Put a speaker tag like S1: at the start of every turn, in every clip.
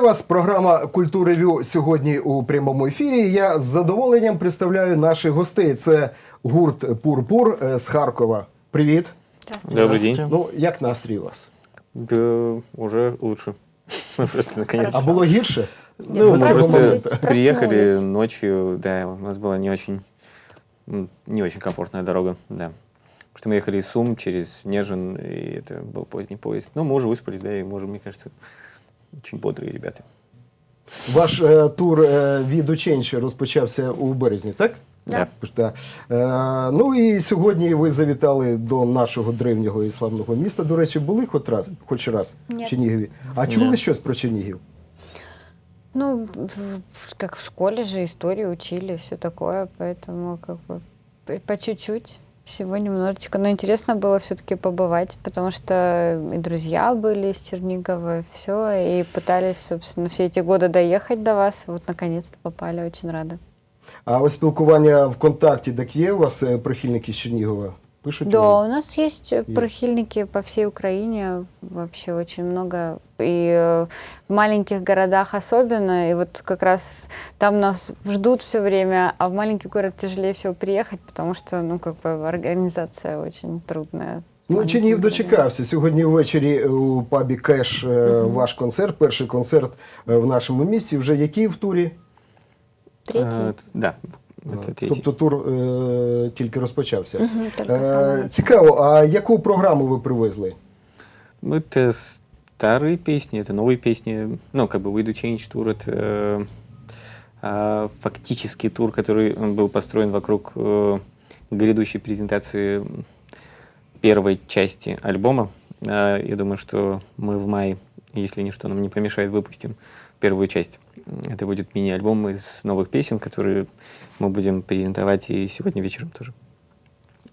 S1: Вітаю вас. Програма Культуревю сьогодні у прямому ефірі. Я з задоволенням представляю наших гостей. Це гурт Пурпур е, з Харкова. Привіт.
S2: Добрый день.
S1: Ну як настрій у вас?
S2: Да, уже лучше. Просто наконец.
S1: А було гірше?
S2: Ну, мы
S1: Проснулись,
S2: просто
S1: проснулись.
S2: приехали ночью, да, у нас была не очень, м, не очень комфортная дорога, да. Потому что мы ехали из Сум через Нежин, и это был поздний поезд. Но мы уже выспались, да, и можем, мне кажется, очень бодрые ребята.
S1: Ваш е, тур е, від Ученче розпочався у березні, так?
S2: Да.
S1: Так. Е, ну і сьогодні ви завітали до нашого древнього і славного міста. До речі, були хоч раз, хоч раз в
S3: Ні.
S1: Чернігові. А чули
S2: Ні.
S1: щось про Чернігів?
S3: Ну, в- в- как в школе же историю учили, все такое, поэтому как бы по- по чуть-чуть, всего немножечко. Но интересно было все-таки побывать, потому что и друзья были из Чернигова, все, и пытались, собственно, все эти годы доехать до вас. Вот наконец-то попали, очень рада.
S1: А ось спілкування ВКонтакті, так є у вас е, прихильники з Чернігова? Пишуть?
S3: Да,
S1: вони?
S3: у нас есть э, прихильники по всей Украине, вообще очень много, и э, в маленьких городах особенно, и вот как раз там нас ждут все время, а в маленький город тяжелее всего приехать, потому что, ну, как бы организация очень трудная.
S1: Ну,
S3: Маленький
S1: Чернігів
S3: город.
S1: дочекався. Сьогодні ввечері у пабі Кеш е, ваш концерт, перший концерт е, в нашому місті. Вже який в турі?
S3: Третий.
S2: А, да, это третий.
S1: Тобто тур е, тільки розпочався.
S3: Только
S1: Е, цікаво, а яку програму ви привезли?
S2: Ну, это старые песни, это новые песни. Ну, как бы We Do Change тур, это э, фактически тур, который был построен вокруг э, грядущей презентации первой части альбома. Я думаю, что мы в мае, если ничто нам не помешает, выпустим первую часть. Это будет мини-альбом из новых песен, которые мы будем презентовать и сегодня вечером тоже.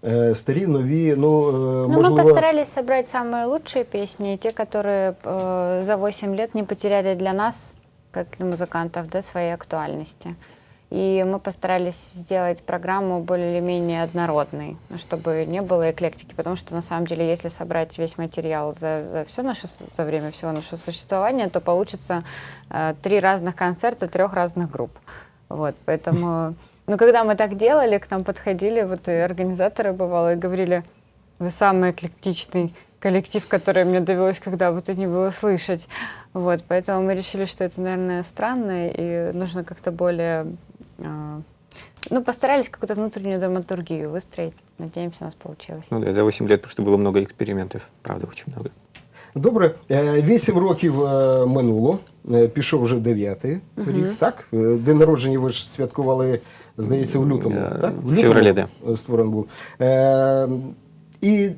S1: Е, старі, нові, ну, е,
S3: Ну, мы постарались собрать самые лучшие песни, те, которые э, за 8 лет не потеряли для нас, как для музыкантов, да, своей актуальности. И мы постарались сделать программу более или менее однородной, чтобы не было эклектики, потому что на самом деле, если собрать весь материал за, за все наше за время всего нашего существования, то получится э, три разных концерта трех разных групп. Вот, поэтому, ну, когда мы так делали, к нам подходили вот и организаторы бывало и говорили, вы самый эклектичный коллектив, который мне довелось когда бы то ни было слышать. Вот, поэтому мы решили, что это, наверное, странно, и нужно как-то более... а, ну, постарались какую-то внутреннюю драматургию выстроить. Надеемся, у нас получилось.
S2: Ну да, за 8 лет просто было много экспериментов, правда, очень много.
S1: Добре, Е, вісім років е, минуло, е, пішов вже дев'ятий рік, так? Е, День народження ви ж святкували, здається, в лютому.
S2: Е,
S1: так?
S2: в февралі, да.
S1: е, створений був. Е, і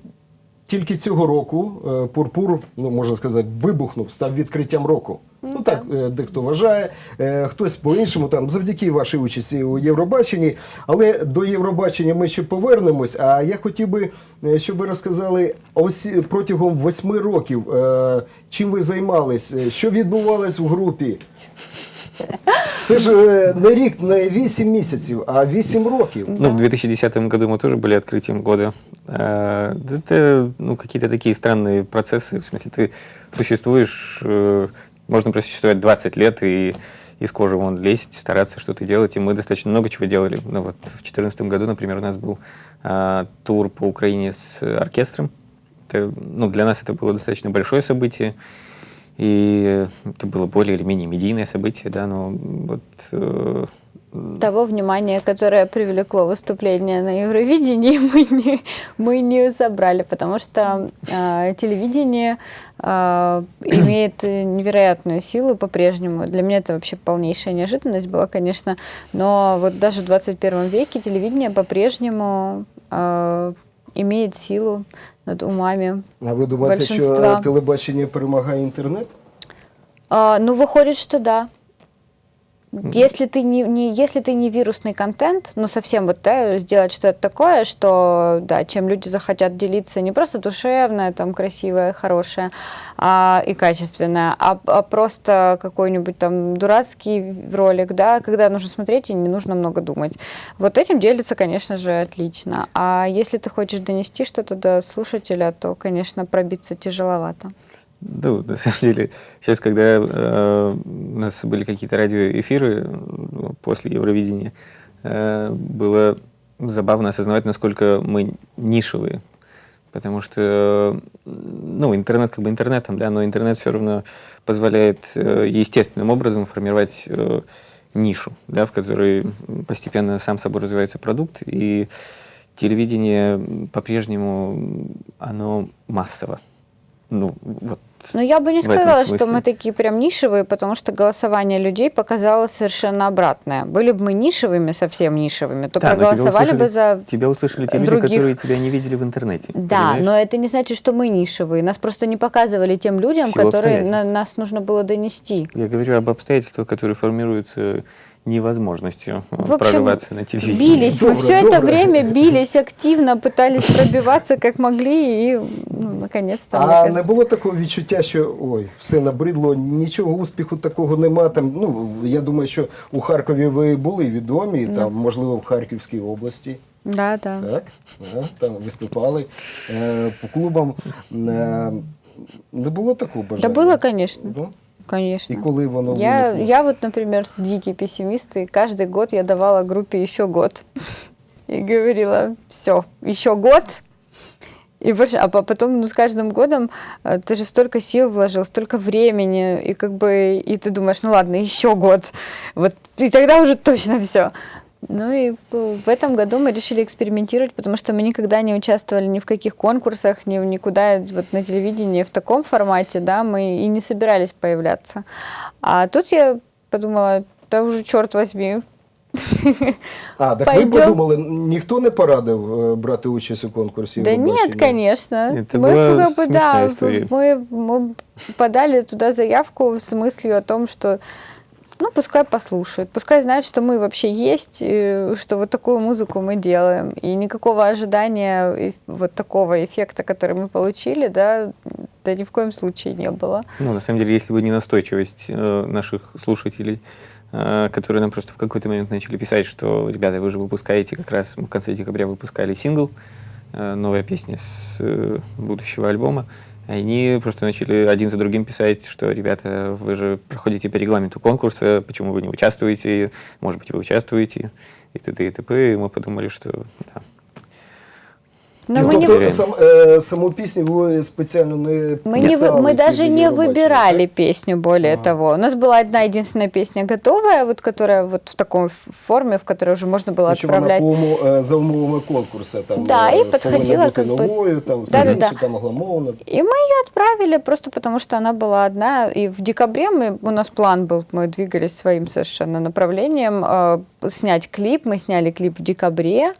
S1: тільки цього року е, Пурпур, ну можна сказати, вибухнув, став відкриттям року. Ну так, е, дехто вважає, е, хтось по-іншому, там, завдяки вашій участі у Євробаченні. Але до Євробачення ми ще повернемось. А я хотів би, щоб ви розказали ось протягом восьми років, чим ви займались, що відбувалось в групі. Це ж е, не рік, не вісім місяців, а вісім років.
S2: Ну, в 2010 году мы тоже были открытием года. А, да Это ну, какие-то такие странные процессы. В смысле, ты существуешь, э, можно просуществовать 20 лет и из кожи вон лезть, стараться что-то делать. И мы достаточно много чего делали. Ну, вот в 2014 году, например, у нас был а, тур по Украине с оркестром. Это, ну, для нас это было достаточно большое событие. И это было более или менее медийное событие, да, но вот э,
S3: Того внимания, которое привлекло выступление на Евровидении, мы не, мы не забрали, потому что э, телевидение э, имеет невероятную силу по-прежнему. Для меня это вообще полнейшая неожиданность была, конечно, но вот даже в 21 веке телевидение по-прежнему э, имеет силу над умами.
S1: А ви думаєте, що
S3: Большинства.
S1: телебачення перемагає інтернет?
S3: А, ну, выходит, что да. Если ты не, не, если ты не вирусный контент, ну совсем вот да, сделать что-то такое, что да, чем люди захотят делиться не просто душевное, там красивое, хорошее а, и качественное, а, а просто какой-нибудь там дурацкий ролик, да, когда нужно смотреть и не нужно много думать. Вот этим делится, конечно же, отлично. А если ты хочешь донести что-то до слушателя, то, конечно, пробиться тяжеловато.
S2: Ну, на самом деле, сейчас, когда э, у нас были какие-то радиоэфиры ну, после Евровидения, э, было забавно осознавать, насколько мы нишевые. Потому что, ну, интернет как бы интернетом, да, но интернет все равно позволяет э, естественным образом формировать э, нишу, да, в которой постепенно сам собой развивается продукт, и телевидение по-прежнему, оно массово. Ну, вот.
S3: Но я бы не сказала, что мы такие прям нишевые, потому что голосование людей показало совершенно обратное. Были бы мы нишевыми, совсем нишевыми, то
S2: Да,
S3: проголосовали бы
S2: услышали-
S3: за...
S2: Тебя услышали те люди,
S3: других.
S2: которые тебя не видели в интернете.
S3: Да,
S2: понимаешь?
S3: но это не значит, что мы нишевые. Нас просто не показывали тем людям,
S2: В силу
S3: которые на, нас нужно было донести.
S2: Я говорю об обстоятельствах, которые формируются невозможностью э,
S3: В общем,
S2: прорываться на телевидении.
S3: Бились, мы
S1: Доброе,
S3: все это
S1: доброе.
S3: время бились активно, пытались пробиваться как могли, и ну, наконец-то, мне
S1: А не
S3: кажется.
S1: було такого відчуття, що ой, все набридло, нічого успіху такого нема. Там ну я думаю, що у Харкові ви були відомі, там можливо в Харківській області.
S3: Да, да.
S1: Так, да, там виступали е, по клубам. Е, не було такого
S3: Да
S1: бажання?
S3: было, конечно,
S1: Ну,
S3: Конечно.
S1: І коли воно
S3: Я,
S1: виникло?
S3: я вот, например, дикий пессимист, и каждый год я давала группе еще год. И говорила, все, еще год. И больше, а по- потом ну, с каждым годом э, ты же столько сил вложил, столько времени, и как бы, и ты думаешь, ну ладно, еще год. Вот, и тогда уже точно все. Ну и э, в этом году мы решили экспериментировать, потому что мы никогда не участвовали ни в каких конкурсах, ни в никуда вот на телевидении в таком формате, да, мы и не собирались появляться. А тут я подумала, да уже черт возьми.
S1: А, так ви
S3: Пойдем.
S1: подумали, ніхто не порадив е, брати участь у конкурсі?
S3: Да
S1: Євробачення?
S3: нет, конечно.
S2: Это
S3: мы
S2: была
S3: как бы, да,
S2: смешная история.
S3: мы, мы подали туда заявку с мыслью о том, что ну, пускай послушают, пускай знают, что мы вообще есть, что вот такую музыку мы делаем. И никакого ожидания вот такого эффекта, который мы получили, да, да ни в коем случае не было.
S2: Ну, на самом деле, если бы не настойчивость э, наших слушателей, э, которые нам просто в какой-то момент начали писать, что, ребята, вы же выпускаете, как раз в конце декабря выпускали сингл, э, новая песня с будущего альбома, они просто начали один за другим писать, что, ребята, вы же проходите по регламенту конкурса, почему вы не участвуете, может быть, вы участвуете, и т.д. и т.п. И мы подумали, что да,
S3: Но
S1: Ну,
S3: мы не,
S1: тобто
S2: вы-
S1: сам, е, саму пісню ви спеціально не
S3: Мы, не вы-
S1: писали
S3: мы даже
S1: під
S3: не
S1: Євробачення,
S3: выбирали
S1: так?
S3: песню, более
S1: Ага.
S3: того. У нас была одна единственная песня готовая, вот которая вот в такой ф- форме, в которой уже можно было
S1: Ну, що вона
S3: отправлять.
S1: по уму- е, за умовами конкурсу. Там,
S3: Да,
S1: е,
S3: і
S1: повинна
S3: підходила,
S1: бути
S3: как бы-
S1: новою, там, все
S3: Да-да-да.
S1: інше, там, англомовно.
S3: И мы ее отправили просто потому, что она была одна. И в декабре мы, у нас план был, мы двигались своим совершенно направлением, э, снять клип. Мы сняли клип в декабре.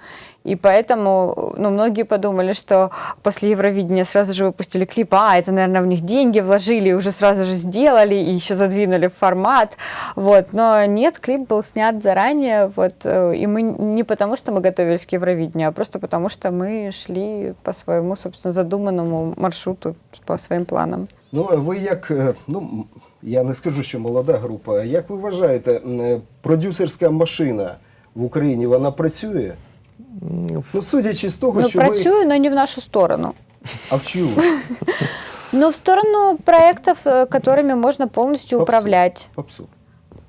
S3: И поэтому ну, многие подумали, что после Евровидения сразу же выпустили клип, а, это, наверное, в них деньги вложили, уже сразу же сделали и еще задвинули в формат. Вот. Но нет, клип был снят заранее, вот, э, и мы не потому, что мы готовились к Евровидению, а просто потому, что мы шли по своему, собственно, задуманному маршруту, по своим планам.
S1: Ну, а ви як, е, ну, я не скажу, що молода група, як ви вважаєте, е, продюсерська машина в Україні, вона працює? Ну, судячи з того,
S3: Ну,
S1: що
S3: працює, но не в нашу сторону.
S1: А в чию?
S3: Ну, в сторону проектов, э, которыми можно полностью
S1: Попсу.
S3: управлять.
S1: Попсу.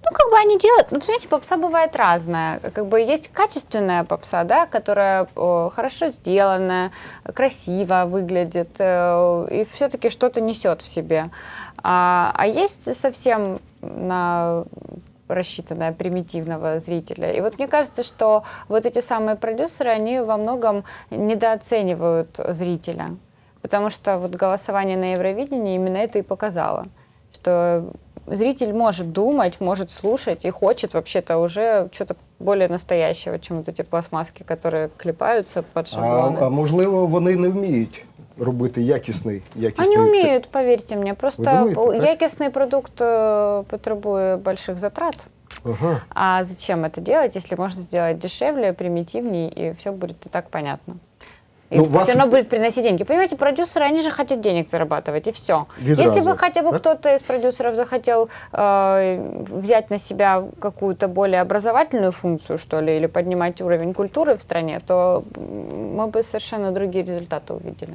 S3: Ну, как бы они делают, ну, понимаете, попса бывает разная. Как бы есть качественная попса, да, которая э, хорошо сделанная, красиво выглядит э, и все-таки что-то несет в себе. А, а есть совсем на рассчитанная примитивного зрителя. И вот мне кажется, что вот эти самые продюсеры, они во многом недооценивают зрителя. Потому что вот голосование на Евровидении именно это и показало, что зритель может думать, может слушать и хочет вообще-то уже что-то более настоящего, чем вот эти пластмасски, которые клепаются под
S1: А,
S3: шаблоны.
S1: а можливо, вони не вміють робити якісний, якісний
S3: Они умеют, поверьте мне. Просто
S1: думаете,
S3: пол-
S1: так?
S3: якостный продукт э, потребует больших затрат.
S1: Ага.
S3: А зачем это делать, если можно сделать дешевле, примитивнее, и все будет и так понятно? И
S1: Ну, вас-
S3: все равно будет приносить деньги. Понимаете, продюсеры, они же хотят денег зарабатывать, и все.
S1: Відразу,
S3: Если бы хотя бы
S1: так?
S3: кто-то из продюсеров захотел э, взять на себя какую-то более образовательную функцию, что ли, или поднимать уровень культуры в стране, то м, мы бы совершенно другие результаты увидели.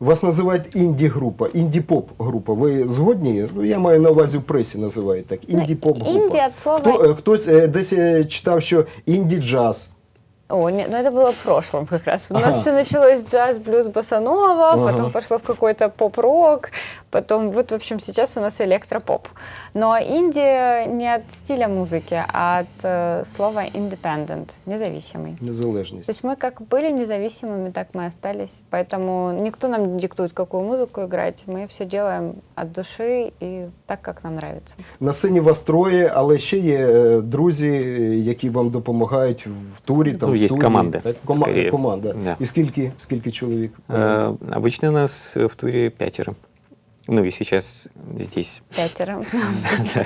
S1: Вас називають інді-група, інді-поп група. Ви згодні? Ну, я маю на увазі в пресі називають так. Інді-поп група.
S3: инди от слова...
S1: Хто, е, хтось е, десь е, читав, що інді-джаз.
S3: О, нет, ну это было в прошлом как раз. У
S1: Ага.
S3: нас все началось джаз, блюз, босанова,
S1: Ага.
S3: потом пошло в какой-то поп-рок, потом вот, в общем, сейчас у нас электропоп. Но инди не от стиля музыки, а от э, слова independent, независимый.
S1: Незалежність.
S3: То есть мы как были независимыми, так мы остались. Поэтому никто нам не диктует, какую музыку играть. Мы все делаем от души и так, как нам нравится.
S1: На сцені вас троє, але ще є е, друзі, е, які вам допомагають в турі. Там,
S2: Ну,
S1: в
S2: є
S1: студії,
S2: команда,
S1: Так? Кома-
S2: скоріше.
S1: команда.
S2: Да.
S1: І скільки, скільки чоловік?
S2: Э, Обычно у нас в туре пятеро. Ну и сейчас здесь.
S3: Пятеро.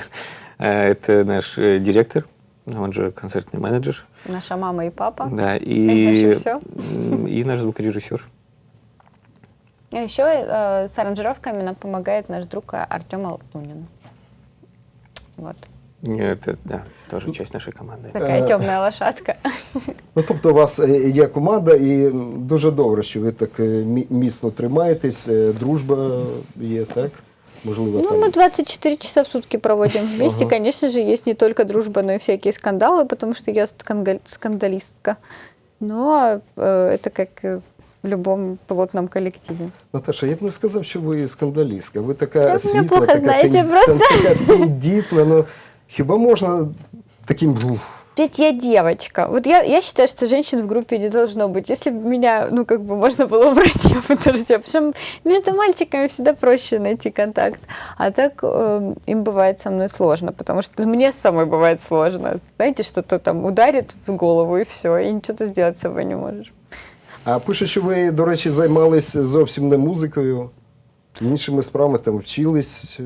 S2: Э, Это наш э, директор, он же концертный менеджер.
S3: Наша мама и папа.
S2: Да, и, и наш звукорежиссер.
S3: И еще э, с аранжировками нам помогает наш друг Артем Алтунин. Вот.
S2: Это, да, тоже часть нашей команды.
S3: Такая
S1: Э,
S3: темная лошадка.
S1: Ну, тобто, у вас е, є команда, і м, дуже добре, що ви так е, мі- міцно тримаєтесь, е, дружба є, так? Можливо,
S3: Ну,
S1: там.
S3: мы 24 часа в сутки проводим вместе.
S1: Ага.
S3: Конечно же, есть не только дружба, но и всякие скандалы, потому что я скангаль- скандалистка. Но э, это как и в любом плотном коллективе.
S1: Наташа, я б не сказав, що ви скандалістка. Ви така
S3: Та ви
S1: світла,
S3: мене плохо
S1: така,
S3: знаєте
S1: тен-
S3: просто.
S1: така тендітна. Ну, хіба можна таким. ух,
S3: Ведь я девочка. Вот я, я считаю, что женщин в группе не должно быть. Если бы меня, ну, как бы можно было убрать, я бы тоже сделала. Потому что между мальчиками всегда проще найти контакт. А так э, им бывает со мной сложно, потому что мне с самой бывает сложно. Знаете, что-то там ударит в голову, и все, и ничего ты сделать с собой не можешь.
S1: А пише, що ви, до речі, займались зовсім не музикою, Іншими справами там вчились е,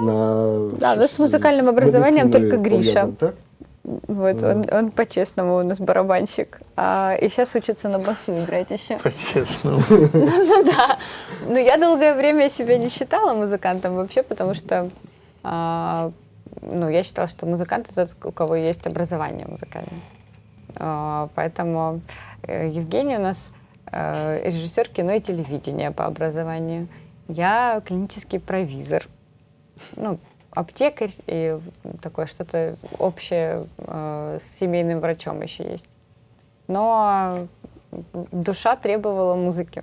S1: на.
S3: Да, у нас
S1: щось
S3: с музыкальным образованием только Гриша.
S1: Так?
S3: Вот, он, он по-честному у нас барабанщик. А, и сейчас учится на басу играть еще.
S2: По-честному.
S3: Ну да. Ну я долгое время себя не считала музыкантом вообще, потому что а, ну, я считала, что музыкант это тот, у кого есть образование музыкальное. А, поэтому э, Евгений у нас э, режиссер кино и телевидения по образованию. Я клинический провизор. Ну, аптекарь и такое что-то общее э, с семейным врачом еще есть. Но душа требовала музыки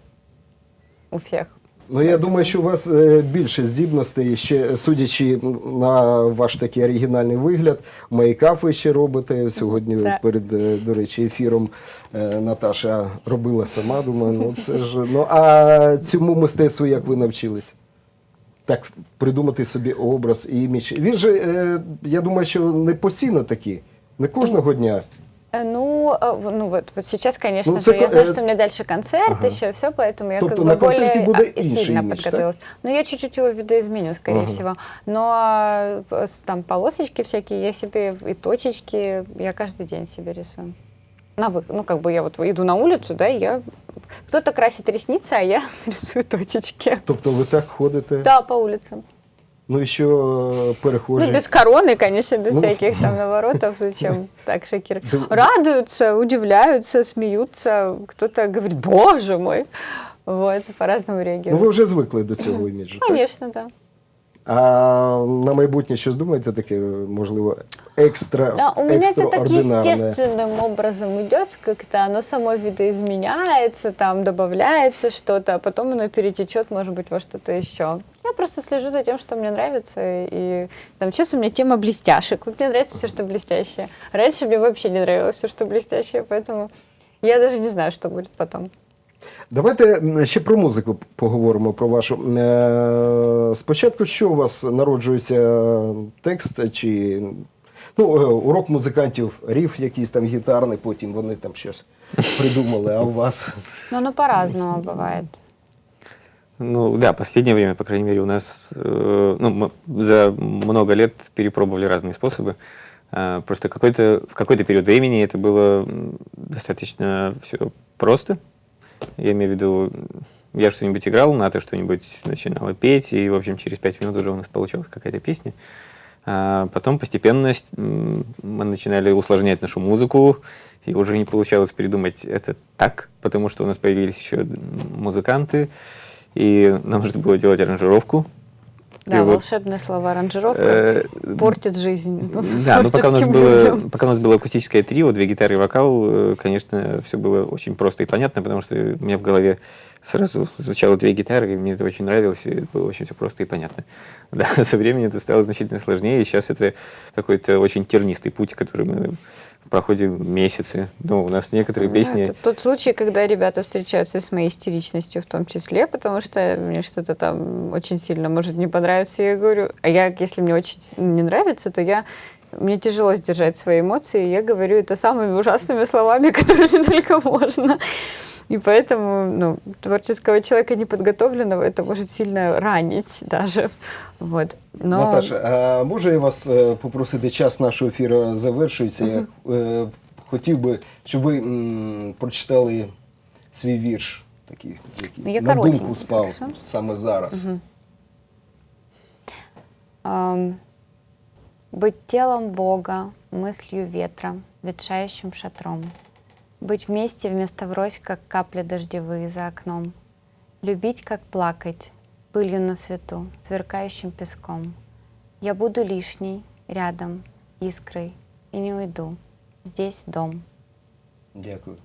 S3: у всех.
S1: Ну, я думаю, що у вас е, більше здібностей, ще судячи на ваш такий оригінальний вигляд. Мейкап ви ще робите. Сьогодні перед, е, до речі, ефіром е, Наташа робила сама. Думаю, ну це ж. Ну а цьому мистецтву як ви навчились? Так, придумати собі образ, імідж. Він же, я думаю, що не постійно такі, не кожного дня.
S3: Э, Ну, э, в- ну вот, вот сейчас, конечно
S1: Ну,
S3: же,
S1: це
S3: я
S1: ко-
S3: знаю,
S1: е,
S3: что у меня дальше концерт,
S1: ага.
S3: еще все, поэтому я
S1: Тобто
S3: как
S1: на
S3: бы
S1: концерті
S3: более
S1: буде
S3: а,
S1: інший
S3: сильно
S1: імідж, так?
S3: подготовилась. Но я чуть-чуть его видоизменю, скорее
S1: Ага.
S3: всего. Но э, с- там полосочки всякие, я себе и точечки, я каждый день себе рисую. На вы, ну как бы я вот иду на улицу, да, и я кто-то красит ресницы, а я рисую точечки.
S1: Тобто ви так ходите,
S3: Да, по улицам.
S1: Ну еще що е.
S3: Ну, без короны, конечно, без
S1: Ну.
S3: всяких там наворотов, зачем так шокировать.
S1: Да.
S3: Радуются, удивляются, смеются, кто-то говорит, боже мой. Вот, по-разному
S1: Ну,
S3: вы
S1: уже звыкли до цього іміджу. так?
S3: Конечно, да.
S1: А на майбутнє щось думаєте таке, можливо, екстра,
S3: Да, у меня это так
S1: екстраординарне?
S3: естественным образом идет, как-то оно само видоизменяется, там добавляется что-то, а потом оно перетечет, может быть, во что-то еще. Я просто слежу за тем, что мне нравится, и там сейчас у меня тема блестяшек. Вот мне нравится все, что блестящее. Раньше мне вообще не нравилось все, что блестящее, поэтому я даже не знаю, что будет потом.
S1: Давайте м, ще про музику поговоримо про вашу. Е, Спочатку, що у вас народжується текст чи ну, е, урок музикантів, ріф якийсь там гітарний, потім вони там щось придумали, а у вас?
S3: Но оно по-разному бывает.
S2: Ну да, последнее время, по крайней мере, у нас э, ну, мы за много лет перепробовали разные способы. А, Просто какой-то, в какой-то период времени это было м, достаточно все просто. Я имею в виду, я что-нибудь играл, Ната что-нибудь начинала петь, и, в общем, через пять минут уже у нас получалась какая-то песня. А потом постепенно мы начинали усложнять нашу музыку, и уже не получалось придумать это так, потому что у нас появились еще музыканты, и нам нужно было делать аранжировку.
S3: Да,
S2: И вот,
S3: волшебное слово аранжировка
S2: э,
S3: портит жизнь.
S2: Да, ну пока у, нас
S3: творческим
S2: было,
S3: людям.
S2: пока у нас было акустическое трио, две гитары и вокал, э, конечно, все было очень просто и понятно, потому что у меня в голове сразу звучало две гитары, и мне это очень нравилось, и это было очень все просто и понятно. Да, со временем это стало значительно сложнее, и сейчас это какой-то очень тернистый путь, который мы проходим месяцы. Ну, у нас некоторые
S3: Ну,
S2: песни...
S3: Это тот случай, когда ребята встречаются с моей истеричностью в том числе, потому что мне что-то там очень сильно может не понравиться, я говорю, а я, если мне очень не нравится, то я мне тяжело сдержать свои эмоции, и я говорю это самыми ужасными словами, которыми только можно. И поэтому ну, творческого человека неподготовленного это может сильно ранить даже. Вот. Но...
S1: Наташа, а може я вас е, попросити, час нашого ефіру завершується. Я е, хотів би, щоб ви м, прочитали свій вірш, такий, який
S3: Я
S1: на думку
S3: коротенький,
S1: спав
S3: хорошо?
S1: саме зараз.
S3: Ам, Быть телом Бога, мыслью ветра, ветшающим шатром. Быть вместе вместо врозь, как капли дождевые за окном. Любить, как плакать, пылью на свету, сверкающим песком. Я буду лишней, рядом, искрой, и не уйду. Здесь дом.
S1: Дякую.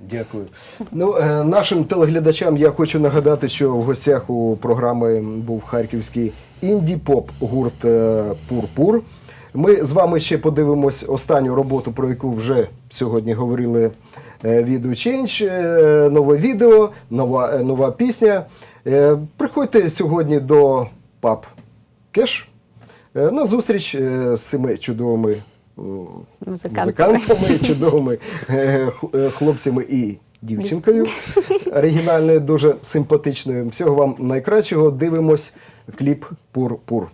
S1: Дякую. Ну, е, нашим телеглядачам я хочу нагадати, що в гостях у програми був харківський інді-поп гурт е, Пурпур. Ми з вами ще подивимось останню роботу, про яку вже сьогодні говорили е, від Change. Е, Нове відео, нова, е, нова пісня. Приходьте сьогодні до паб Кеш на зустріч з цими чудовими
S3: Музикантами.
S1: музикантами, чудовими хл- хлопцями і дівчинкою оригінальною, дуже симпатичною. Всього вам найкращого. Дивимось кліп Пур-Пур.